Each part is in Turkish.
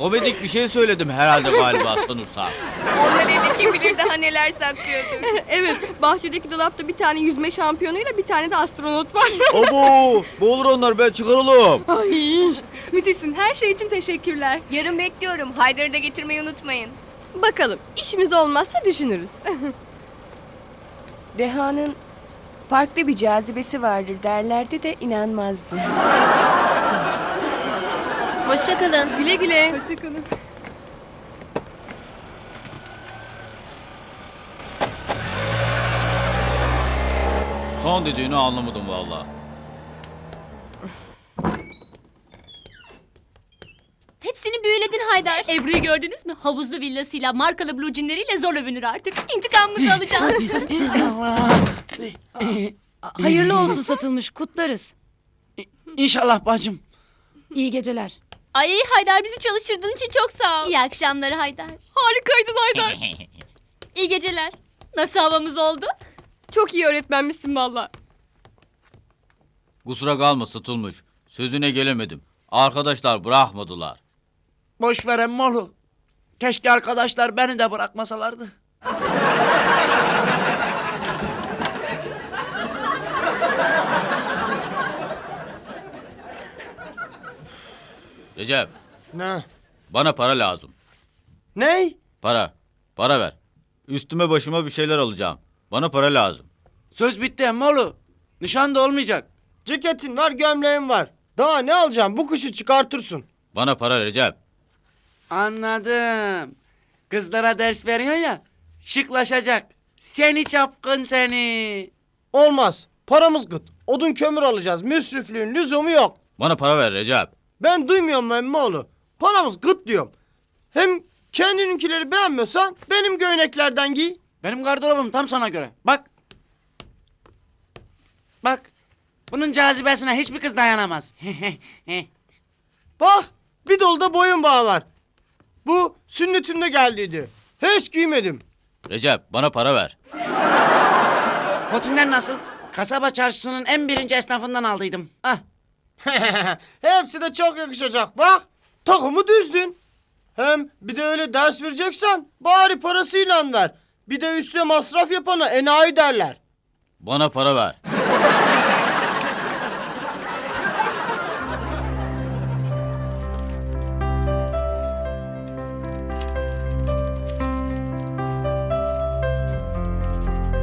Komedik bir şey söyledim herhalde galiba sanırsam. Onlar evde kim bilir daha neler saklıyordur. evet, bahçedeki dolapta bir tane yüzme şampiyonuyla bir tane de astronot var. Abo! Boğulur onlar be çıkaralım. Müthişsin. Her şey için teşekkürler. Yarın bekliyorum. Haydar'ı da getirmeyi unutmayın. Bakalım, işimiz olmazsa düşünürüz. Deha'nın farklı bir cazibesi vardır derlerdi de inanmazdım. Hoşçakalın. güle güle. Hoşçakalın. Son dediğini anlamadım vallahi. Hepsini büyüledin Haydar. Ebru'yu gördünüz mü? Havuzlu villasıyla, markalı blue jeanleriyle zor övünür artık. İntikamımızı alacağız. Hayırlı olsun satılmış kutlarız. İnşallah bacım. İyi geceler. Ay Haydar bizi çalıştırdığın için çok sağ ol. İyi akşamlar Haydar. Harikaydın Haydar. İyi geceler. Nasıl havamız oldu? Çok iyi öğretmenmişsin valla. Kusura kalma satılmış. Sözüne gelemedim. Arkadaşlar bırakmadılar. Boş ver emmolu. Keşke arkadaşlar beni de bırakmasalardı. Recep Ne? bana para lazım. Ney? Para. Para ver. Üstüme başıma bir şeyler alacağım. Bana para lazım. Söz bitti emmolu. Nişan da olmayacak. Ceketin var, gömleğin var. Daha ne alacağım? Bu kuşu çıkartırsın. Bana para Recep. Anladım. Kızlara ders veriyor ya. Şıklaşacak. Seni çapkın seni. Olmaz. Paramız gıt. Odun kömür alacağız. Müsrifliğin lüzumu yok. Bana para ver Recep. Ben duymuyorum emmoğlu. Paramız gıt diyorum. Hem kendininkileri beğenmiyorsan benim göyneklerden giy. Benim gardırobum tam sana göre. Bak. Bak. Bunun cazibesine hiçbir kız dayanamaz. Bak bir dolu da boyun bağı var. Bu sünnetinde geldiydi. Hiç giymedim. Recep bana para ver. Kotinden nasıl? Kasaba çarşısının en birinci esnafından aldıydım. Ah. Hepsi de çok yakışacak bak. Takımı düzdün. Hem bir de öyle ders vereceksen bari parasıyla ver. Bir de üstüne masraf yapana enayi derler. Bana para ver.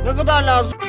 Ne kadar lazım?